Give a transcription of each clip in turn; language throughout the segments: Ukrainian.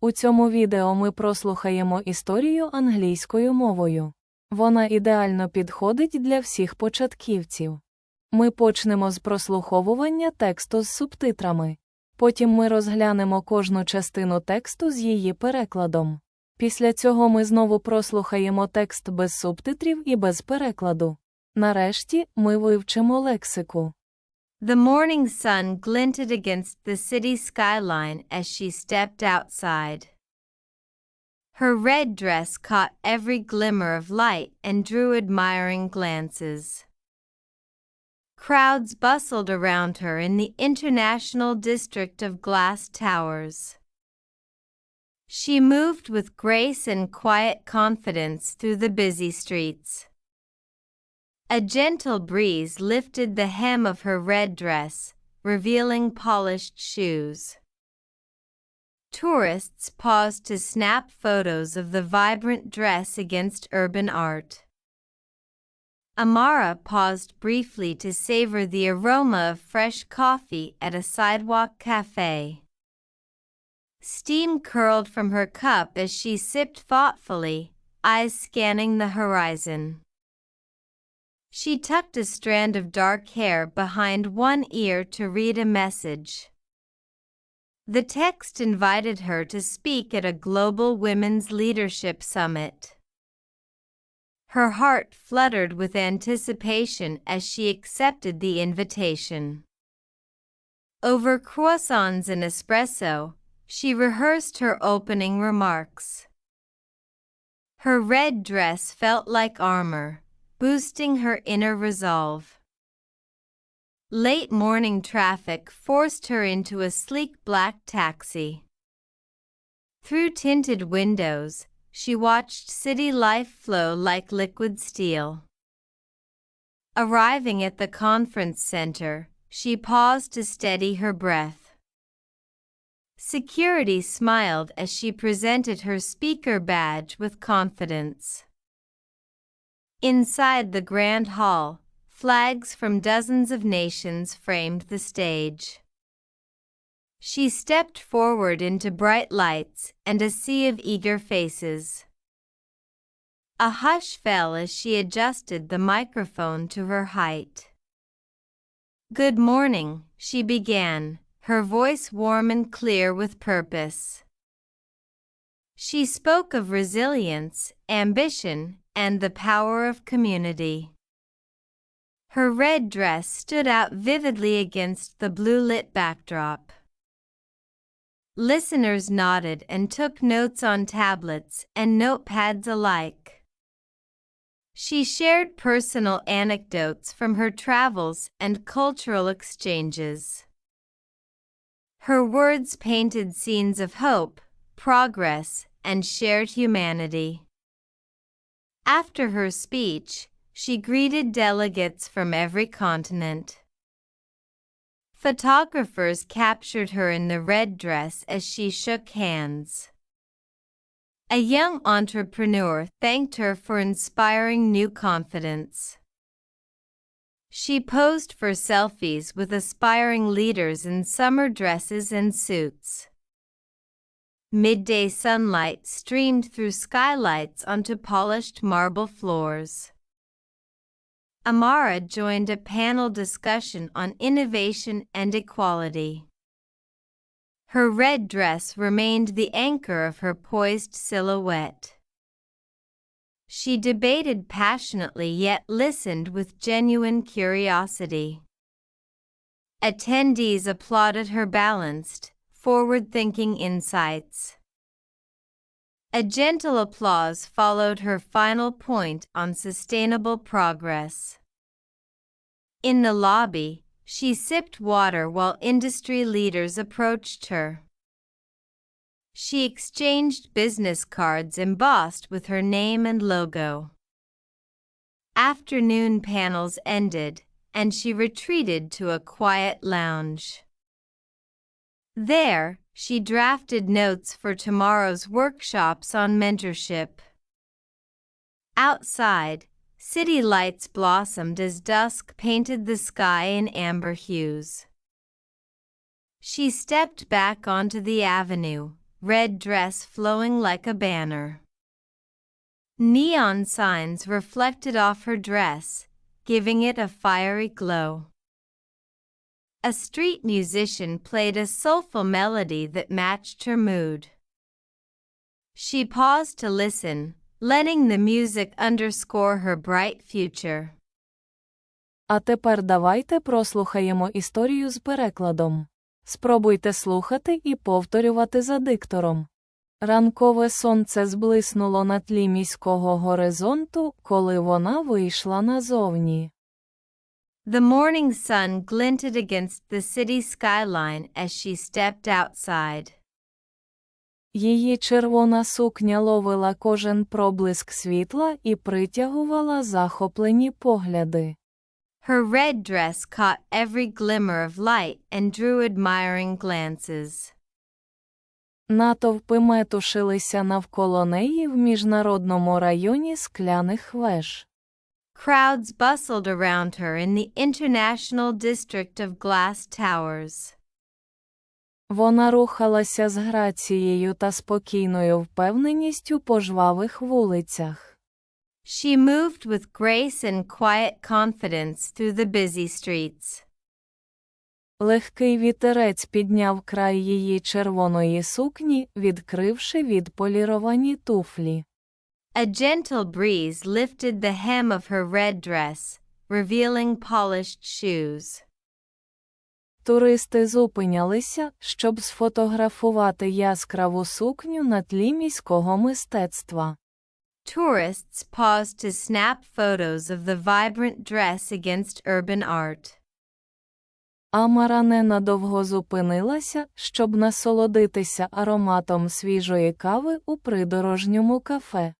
У цьому відео ми прослухаємо історію англійською мовою. Вона ідеально підходить для всіх початківців. Ми почнемо з прослуховування тексту з субтитрами. Потім ми розглянемо кожну частину тексту з її перекладом. Після цього ми знову прослухаємо текст без субтитрів і без перекладу. Нарешті ми вивчимо лексику. The morning sun glinted against the city skyline as she stepped outside. Her red dress caught every glimmer of light and drew admiring glances. Crowds bustled around her in the international district of glass towers. She moved with grace and quiet confidence through the busy streets. A gentle breeze lifted the hem of her red dress, revealing polished shoes. Tourists paused to snap photos of the vibrant dress against urban art. Amara paused briefly to savor the aroma of fresh coffee at a sidewalk cafe. Steam curled from her cup as she sipped thoughtfully, eyes scanning the horizon. She tucked a strand of dark hair behind one ear to read a message. The text invited her to speak at a global women's leadership summit. Her heart fluttered with anticipation as she accepted the invitation. Over croissants and espresso, she rehearsed her opening remarks. Her red dress felt like armor, boosting her inner resolve. Late morning traffic forced her into a sleek black taxi. Through tinted windows, she watched city life flow like liquid steel. Arriving at the conference center, she paused to steady her breath. Security smiled as she presented her speaker badge with confidence. Inside the grand hall, flags from dozens of nations framed the stage. She stepped forward into bright lights and a sea of eager faces. A hush fell as she adjusted the microphone to her height. Good morning, she began, her voice warm and clear with purpose. She spoke of resilience, ambition, and the power of community. Her red dress stood out vividly against the blue lit backdrop. Listeners nodded and took notes on tablets and notepads alike. She shared personal anecdotes from her travels and cultural exchanges. Her words painted scenes of hope, progress, and shared humanity. After her speech, she greeted delegates from every continent. Photographers captured her in the red dress as she shook hands. A young entrepreneur thanked her for inspiring new confidence. She posed for selfies with aspiring leaders in summer dresses and suits. Midday sunlight streamed through skylights onto polished marble floors. Amara joined a panel discussion on innovation and equality. Her red dress remained the anchor of her poised silhouette. She debated passionately yet listened with genuine curiosity. Attendees applauded her balanced, forward thinking insights. A gentle applause followed her final point on sustainable progress. In the lobby, she sipped water while industry leaders approached her. She exchanged business cards embossed with her name and logo. Afternoon panels ended, and she retreated to a quiet lounge. There, she drafted notes for tomorrow's workshops on mentorship. Outside, city lights blossomed as dusk painted the sky in amber hues. She stepped back onto the avenue, red dress flowing like a banner. Neon signs reflected off her dress, giving it a fiery glow. A street musician played a soulful melody that matched her mood. She paused to listen, letting the music underscore her bright future. А тепер давайте прослухаємо історію з перекладом. Спробуйте слухати і повторювати за диктором. Ранкове сонце зблиснуло на тлі міського горизонту, коли вона вийшла назовні. The morning sun glinted against the city skyline as she stepped outside. Її червона сукня ловила кожен проблиск світла і притягувала захоплені погляди. Her red dress caught every glimmer of light and drew admiring glances. Натовпи метушилися навколо неї в міжнародному районі скляних веж. Crowds bustled around her in the International District of Glass Towers. Вона рухалася з грацією та спокійною впевненістю по жвавих вулицях. She moved with grace and quiet confidence through the busy streets. Легкий вітерець підняв край її червоної сукні, відкривши відполіровані туфлі. A gentle breeze lifted the hem of her red dress, revealing polished shoes. Туристи зупинялися, щоб сфотографувати яскраву сукню на тлі міського мистецтва. Tourists paused to snap photos of the vibrant dress against urban art. Амара ненадовго зупинилася, щоб насолодитися ароматом свіжої кави у придорожньому кафе.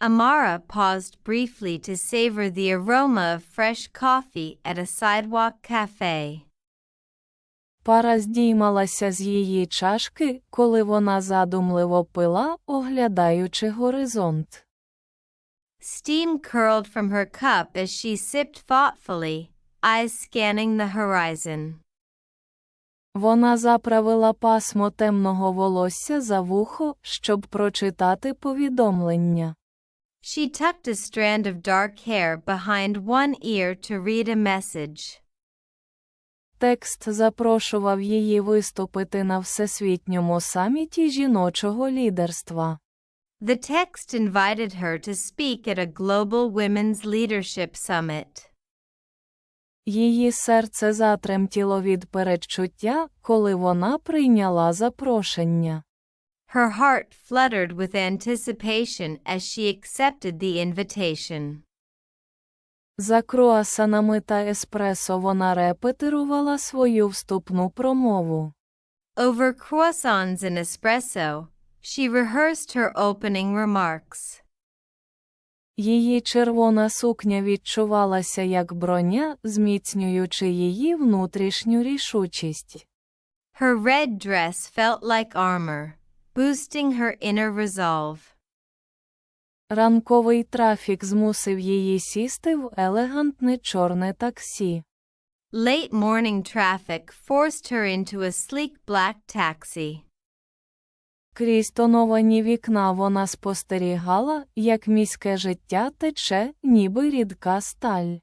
Amara paused briefly to savor the aroma of fresh coffee at a sidewalk cafe. Пара здіймалася з її чашки, коли вона задумливо пила, оглядаючи горизонт. Steam curled from her cup as she sipped thoughtfully, eyes scanning the horizon. Вона заправила пасмо темного волосся за вухо, щоб прочитати повідомлення. She tucked a strand of dark hair behind one ear to read a message. Текст запрошував її виступити на всесвітньому саміті жіночого лідерства. The text invited her to speak at a global women's leadership summit. Її серце затремтіло від передчуття, коли вона прийняла запрошення. Her heart fluttered with anticipation as she accepted the invitation. За круасанами та еспресо вона репетирувала свою вступну промову. Over croissants and espresso, she rehearsed her opening remarks. Її червона сукня відчувалася як броня, зміцнюючи її внутрішню рішучість. Her red dress felt like armor, boosting her inner resolve. Ранковий трафік змусив її сісти в елегантне чорне таксі. Late morning traffic forced her into a sleek black taxi. Крізь тоновані вікна вона спостерігала, як міське життя тече, ніби рідка сталь.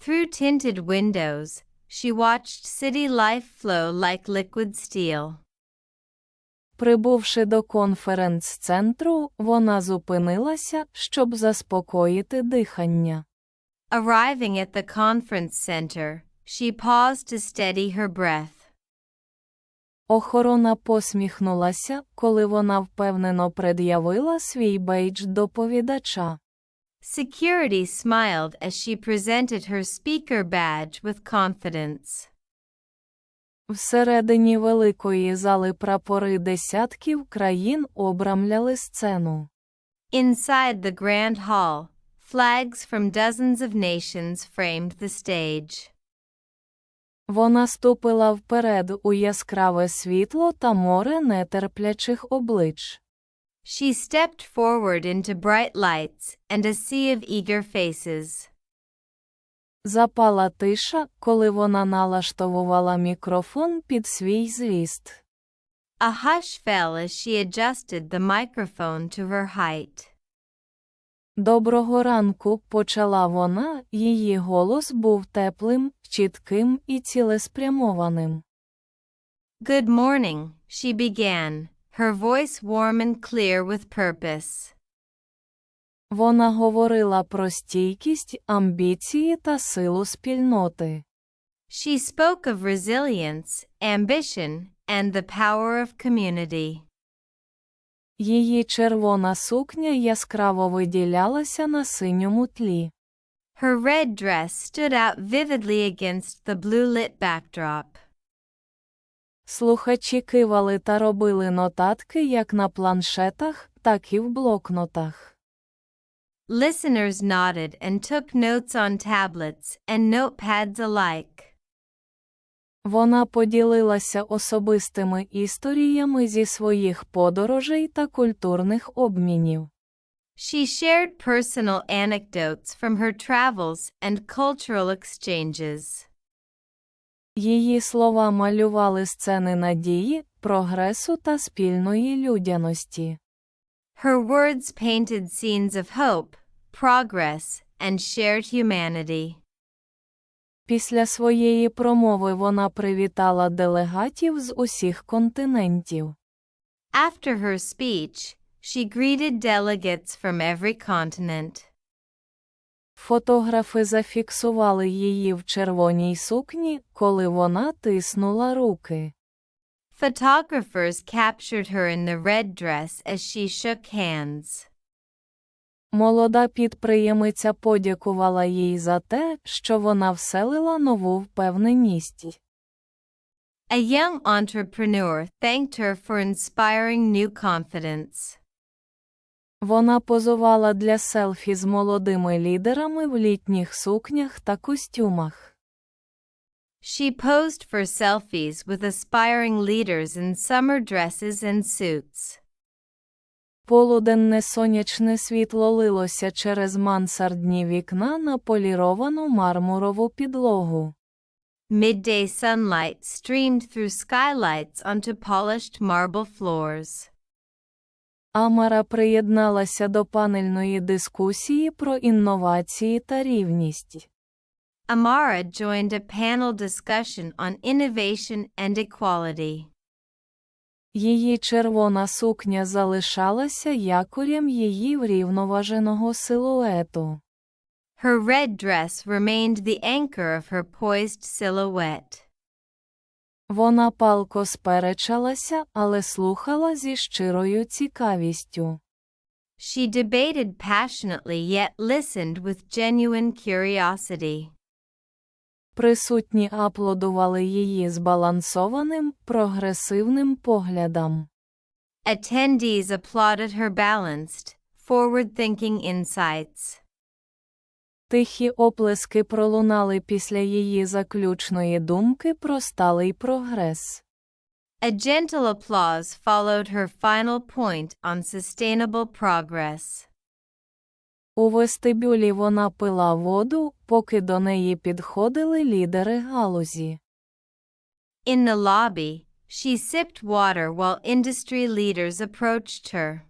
Through tinted windows, she watched city life flow like liquid steel. Прибувши до конференц-центру, вона зупинилася, щоб заспокоїти дихання. Arriving at the conference center, she paused to steady her breath. Охорона посміхнулася, коли вона впевнено пред'явила свій бейдж доповідача. Security smiled as she presented her speaker badge with confidence. Всередині великої зали прапори десятків країн обрамляли сцену. Inside the grand hall, flags from dozens of nations framed the stage. Вона ступила вперед у яскраве світло та море нетерплячих облич. She stepped forward into bright lights and a sea of eager faces. Запала тиша, коли вона налаштовувала мікрофон під свій зріст. A hush fell as she adjusted the microphone to her height. Доброго ранку, почала вона, її голос був теплим, чітким і цілеспрямованим. Good morning, she began, her voice warm and clear with purpose. Вона говорила про стійкість, амбіції та силу спільноти. She spoke of resilience, ambition, and the power of community. Її червона сукня яскраво виділялася на синьому тлі. Her red dress stood out vividly against the blue lit backdrop. Слухачі кивали та робили нотатки як на планшетах, так і в блокнотах. Listeners nodded and took notes on tablets and notepads alike. Вона поділилася особистими історіями зі своїх подорожей та культурних обмінів. She shared personal anecdotes from her travels and cultural exchanges. Її слова малювали сцени надії, прогресу та спільної людяності. Her words painted scenes of hope, progress, and shared humanity. Після своєї промови вона привітала делегатів з усіх континентів. After her speech, she greeted delegates from every continent. Фотографи зафіксували її в червоній сукні, коли вона тиснула руки. Photographers captured her in the red dress as she shook hands. Молода підприємиця подякувала їй за те, що вона вселила нову впевненість. A young entrepreneur thanked her for inspiring new confidence. Вона позувала для селфі з молодими лідерами в літніх сукнях та костюмах. She posed for selfies with aspiring leaders in summer dresses and suits. Полуденне сонячне світло лилося через мансардні вікна на поліровану мармурову підлогу. Midday sunlight streamed through skylights onto polished marble floors. Амара приєдналася до панельної дискусії про інновації та рівність. Amara joined a panel discussion on innovation and equality. Її червона сукня залишалася якорем її врівноваженого силуету. Her red dress remained the anchor of her poised silhouette. Вона палко сперечалася, але слухала зі щирою цікавістю. She debated passionately yet listened with genuine curiosity. Присутні аплодували її збалансованим, прогресивним поглядам. Attendees applauded her balanced, forward thinking insights. Тихі оплески пролунали після її заключної думки про сталий прогрес. A gentle applause followed her final point on sustainable progress. У вестибюлі вона пила воду, поки до неї підходили лідери галузі. In the lobby, she sipped water while industry leaders approached her.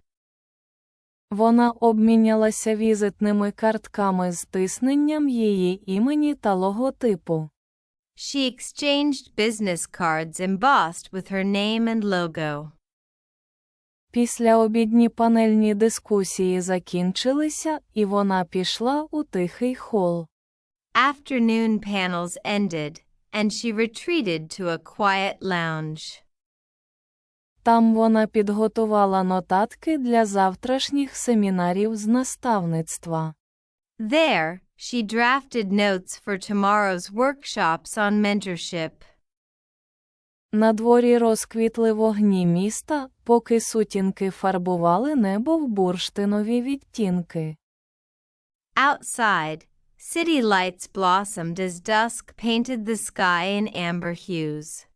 Вона обмінялася візитними картками з тисненням її імені та логотипу. She exchanged business cards embossed with her name and logo. Після обідні панельні дискусії закінчилися, і вона пішла у тихий хол. Afternoon panels ended, and she retreated to a quiet lounge. Там вона підготувала нотатки для завтрашніх семінарів з наставництва. There, she drafted notes for tomorrow's workshops on mentorship. На дворі розквітли вогні міста, поки сутінки фарбували небо в бурштинові відтінки. Outside, city lights blossomed as dusk painted the sky in amber hues.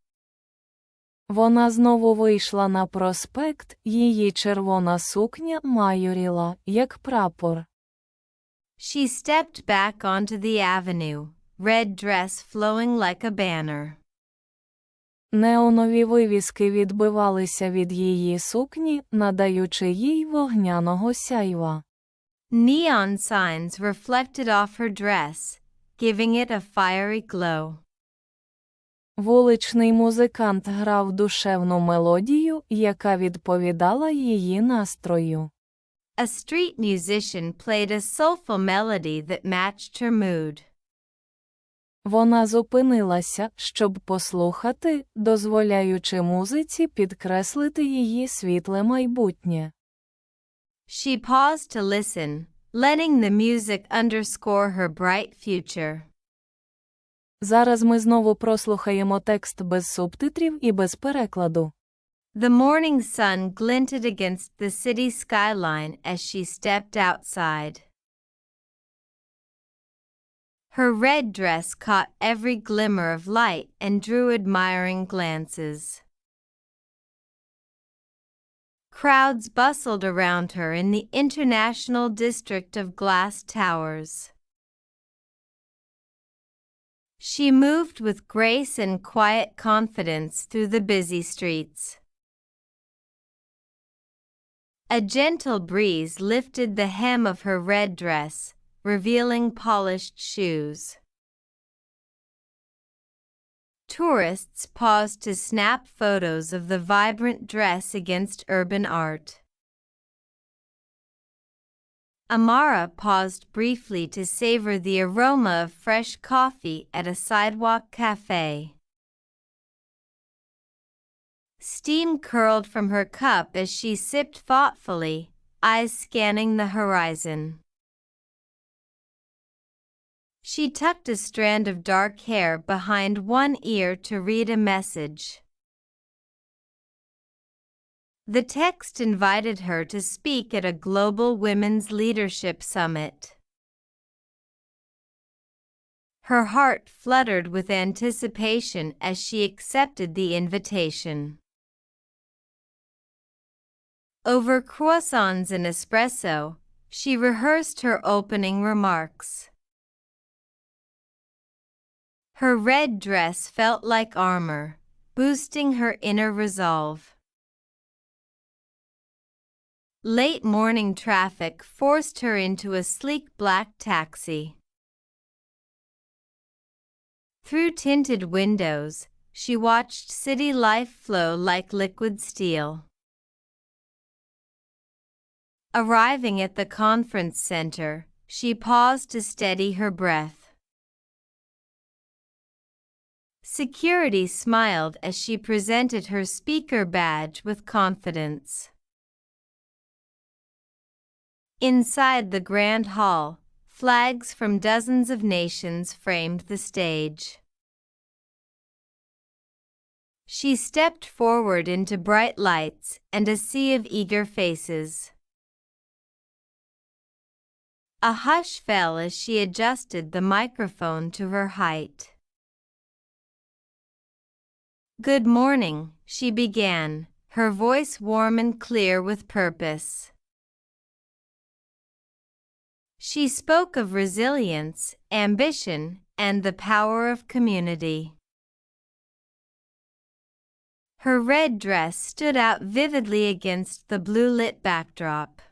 Вона знову вийшла на проспект, її червона сукня майоріла, як прапор. She stepped back onto the avenue, red dress flowing like a banner. Неонові вивіски відбивалися від її сукні, надаючи їй вогняного сяйва. Neon signs reflected off her dress, giving it a fiery glow. Вуличний музикант грав душевну мелодію, яка відповідала її настрою. A street musician played a soulful melody that matched her mood. Вона зупинилася, щоб послухати, дозволяючи музиці підкреслити її світле майбутнє. She paused to listen, letting the music underscore her bright future. Зараз ми знову прослухаємо текст без субтитрів і без перекладу. The morning sun glinted against the city skyline as she stepped outside. Her red dress caught every glimmer of light and drew admiring glances. Crowds bustled around her in the international district of glass towers. She moved with grace and quiet confidence through the busy streets. A gentle breeze lifted the hem of her red dress, revealing polished shoes. Tourists paused to snap photos of the vibrant dress against urban art. Amara paused briefly to savor the aroma of fresh coffee at a sidewalk cafe. Steam curled from her cup as she sipped thoughtfully, eyes scanning the horizon. She tucked a strand of dark hair behind one ear to read a message. The text invited her to speak at a global women's leadership summit. Her heart fluttered with anticipation as she accepted the invitation. Over croissants and espresso, she rehearsed her opening remarks. Her red dress felt like armor, boosting her inner resolve. Late morning traffic forced her into a sleek black taxi. Through tinted windows, she watched city life flow like liquid steel. Arriving at the conference center, she paused to steady her breath. Security smiled as she presented her speaker badge with confidence. Inside the grand hall, flags from dozens of nations framed the stage. She stepped forward into bright lights and a sea of eager faces. A hush fell as she adjusted the microphone to her height. Good morning, she began, her voice warm and clear with purpose. She spoke of resilience, ambition, and the power of community. Her red dress stood out vividly against the blue lit backdrop.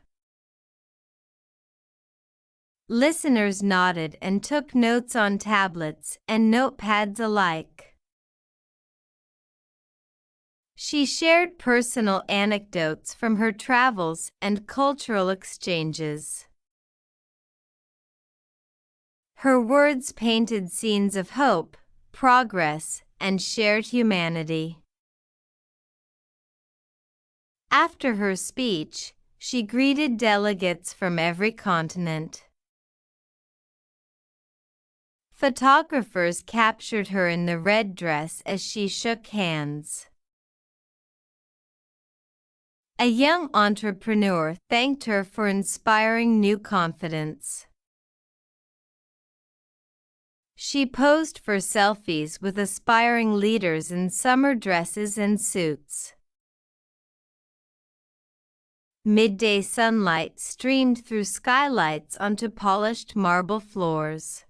Listeners nodded and took notes on tablets and notepads alike. She shared personal anecdotes from her travels and cultural exchanges. Her words painted scenes of hope, progress, and shared humanity. After her speech, she greeted delegates from every continent. Photographers captured her in the red dress as she shook hands. A young entrepreneur thanked her for inspiring new confidence. She posed for selfies with aspiring leaders in summer dresses and suits. Midday sunlight streamed through skylights onto polished marble floors.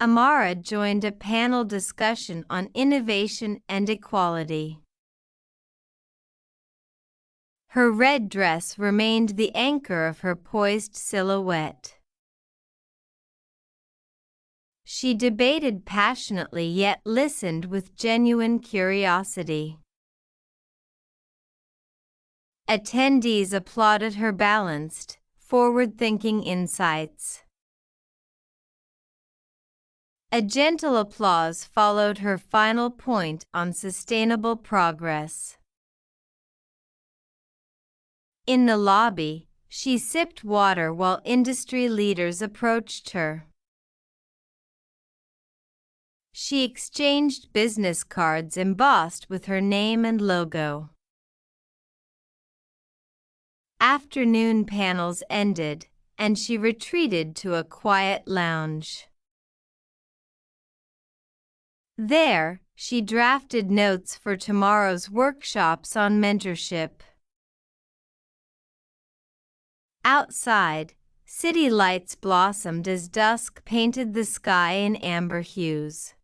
Amara joined a panel discussion on innovation and equality. Her red dress remained the anchor of her poised silhouette. She debated passionately yet listened with genuine curiosity. Attendees applauded her balanced, forward thinking insights. A gentle applause followed her final point on sustainable progress. In the lobby, she sipped water while industry leaders approached her. She exchanged business cards embossed with her name and logo. Afternoon panels ended, and she retreated to a quiet lounge. There, she drafted notes for tomorrow's workshops on mentorship. Outside, city lights blossomed as dusk painted the sky in amber hues.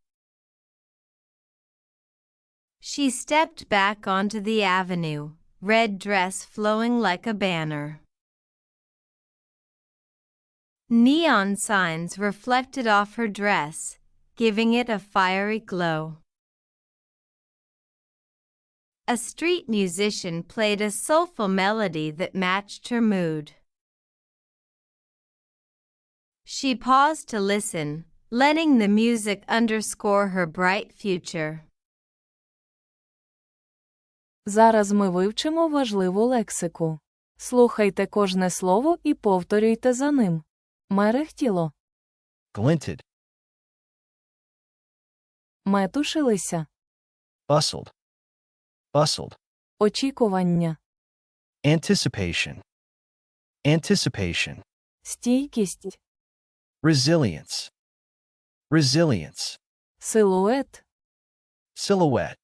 She stepped back onto the avenue, red dress flowing like a banner. Neon signs reflected off her dress, giving it a fiery glow. A street musician played a soulful melody that matched her mood. She paused to listen, letting the music underscore her bright future. Зараз ми вивчимо важливу лексику. Слухайте кожне слово і повторюйте за ним. Мерехтіло. glinted, Метушилися. bustled, bustled, Очікування. anticipation, anticipation, Стійкість. Resilience. Resilience. Silhouette. Silhouette.